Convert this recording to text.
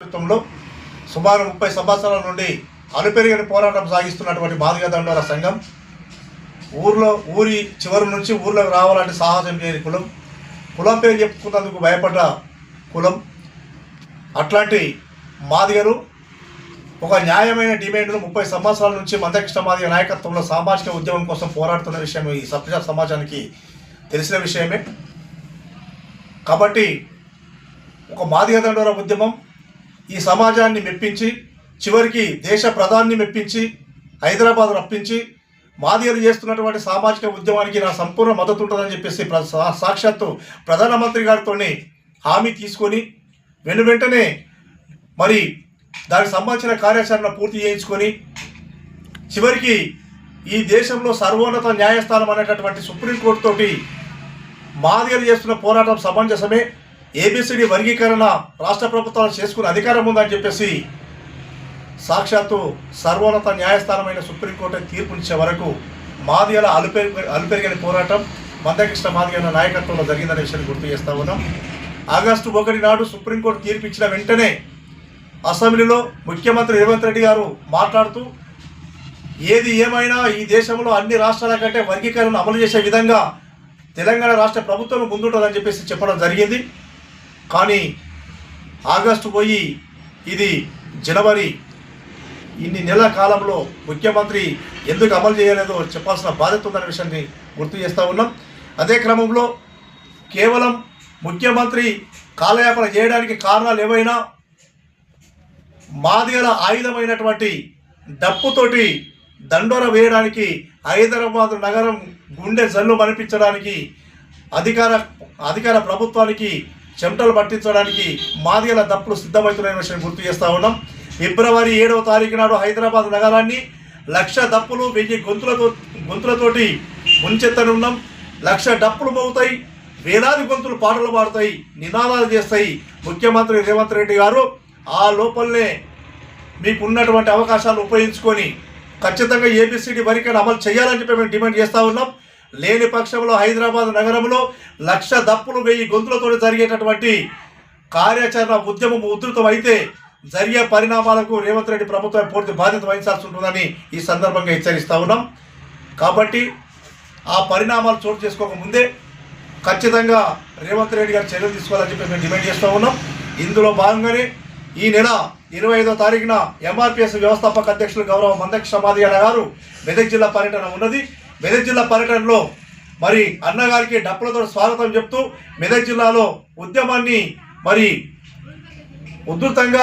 నేతృత్వంలో సుమారు ముప్పై సంవత్సరాల నుండి అలుపెరిగిన పోరాటం సాగిస్తున్నటువంటి బాధిక దండోర సంఘం ఊర్లో ఊరి చివరి నుంచి ఊర్లోకి రావాలంటే సాహసం చేయని కులం. కులం పేరు చెప్పుకున్నందుకు భయపడ్డ కులం. అట్లాంటి మాదిగలు ఒక న్యాయమైన డిమాండ్ను ముప్పై సంవత్సరాల నుంచి మందకృష్ణ మాదిగ నాయకత్వంలో సామాజిక ఉద్యమం కోసం పోరాడుతున్న విషయం ఈ సభ్య సమాజానికి తెలిసిన విషయమే. కాబట్టి ఒక మాదిగ దండోర ఉద్యమం ఈ సమాజాన్ని మెప్పించి చివరికి దేశ ప్రధాన్ని మెప్పించి హైదరాబాద్ రప్పించి మాదిగలు చేస్తున్నటువంటి సామాజిక ఉద్యమానికి నా సంపూర్ణ మద్దతు ఉంటుందని చెప్పేసి సాక్షాత్తు ప్రధానమంత్రి గారితో హామీ తీసుకొని వెను వెంటనే మరి దానికి సంబంధించిన కార్యాచరణ పూర్తి చేయించుకొని చివరికి ఈ దేశంలో సర్వోన్నత న్యాయస్థానం అనేటటువంటి సుప్రీంకోర్టు తోటి మాదిగలు చేస్తున్న పోరాటం సమంజసమే. ఏబిసిడి వర్గీకరణ రాష్ట్ర ప్రభుత్వాలు చేసుకునే అధికారం ఉందని చెప్పేసి సాక్షాత్తు సర్వోన్నత న్యాయస్థానమైన సుప్రీంకోర్టు తీర్పునిచ్చే వరకు మాదిగల అలుపెరి అలుపెరిగని పోరాటం మందకృష్ణ మాదిగల నాయకత్వంలో జరిగిందనే విషయాన్ని గుర్తు చేస్తా ఉన్నాం. ఆగస్టు ఒకటి నాడు సుప్రీంకోర్టు తీర్పు ఇచ్చిన వెంటనే అసెంబ్లీలో ముఖ్యమంత్రి రేవంత్ రెడ్డి గారు మాట్లాడుతూ ఏది ఏమైనా ఈ దేశంలో అన్ని రాష్ట్రాల కంటే వర్గీకరణను అమలు చేసే విధంగా తెలంగాణ రాష్ట్ర ప్రభుత్వం ముందుంటుందని చెప్పేసి చెప్పడం జరిగింది. కానీ ఆగస్టు పోయి ఇది జనవరి ఇన్ని నెలల కాలంలో ముఖ్యమంత్రి ఎందుకు అమలు చేయలేదో చెప్పాల్సిన బాధ్యత ఉందనే విషయాన్ని గుర్తు చేస్తూ ఉన్నాం. అదే క్రమంలో కేవలం ముఖ్యమంత్రి కాలయాపన చేయడానికి కారణాలు ఏవైనా మాదిగల ఆయుధమైనటువంటి డప్పుతోటి దండోర వేయడానికి హైదరాబాద్ నగరం గుండె జల్లు మనిపించడానికి అధికార అధికార ప్రభుత్వానికి చెమటలు పట్టించడానికి మాదిగల దప్పులు సిద్ధమవుతున్న విషయం గుర్తు చేస్తా ఉన్నాం. ఫిబ్రవరి ఏడవ తారీఖు నాడు హైదరాబాద్ నగరాన్ని లక్ష దప్పులు వెయ్యి గొంతులతో గొంతులతోటి ముంచెత్తనున్నాం. లక్ష డప్పులు మోగుతాయి వేలాది గొంతులు పాటలు పాడతాయి నినాదాలు చేస్తాయి ముఖ్యమంత్రి రేవంత్ రెడ్డి గారు. ఆ లోపలనే మీకు ఉన్నటువంటి అవకాశాలు ఉపయోగించుకొని ఖచ్చితంగా ఏబిసిడి వరికను అమలు చేయాలని చెప్పి మేము డిమాండ్ చేస్తూ ఉన్నాం. లేని పక్షంలో హైదరాబాద్ నగరంలో లక్ష దప్పులు వెయ్యి గొంతులతో జరిగేటటువంటి కార్యాచరణ ఉద్యమం ఉధృతం అయితే జరిగే పరిణామాలకు రేవంత్ రెడ్డి ప్రభుత్వం పూర్తి బాధ్యత వహించాల్సి ఉంటుందని ఈ సందర్భంగా హెచ్చరిస్తూ ఉన్నాం. కాబట్టి ఆ పరిణామాలు చోటు చేసుకోకముందే ఖచ్చితంగా రేవంత్ రెడ్డి గారు చర్యలు తీసుకోవాలని చెప్పి మేము డిమాండ్ చేస్తూ ఉన్నాం. ఇందులో భాగంగానే ఈ నెల ఇరవై ఐదో తారీఖున ఎంఆర్పిఎస్ వ్యవస్థాపక అధ్యక్షులు గౌరవ మందక్ష సమాధి గారు మెదక్ జిల్లా పర్యటన ఉన్నది. మెదక్ జిల్లా పర్యటనలో మరి అన్నగారికి డప్పులతో స్వాగతం చెప్తూ మెదక్ జిల్లాలో ఉద్యమాన్ని మరి ఉధృతంగా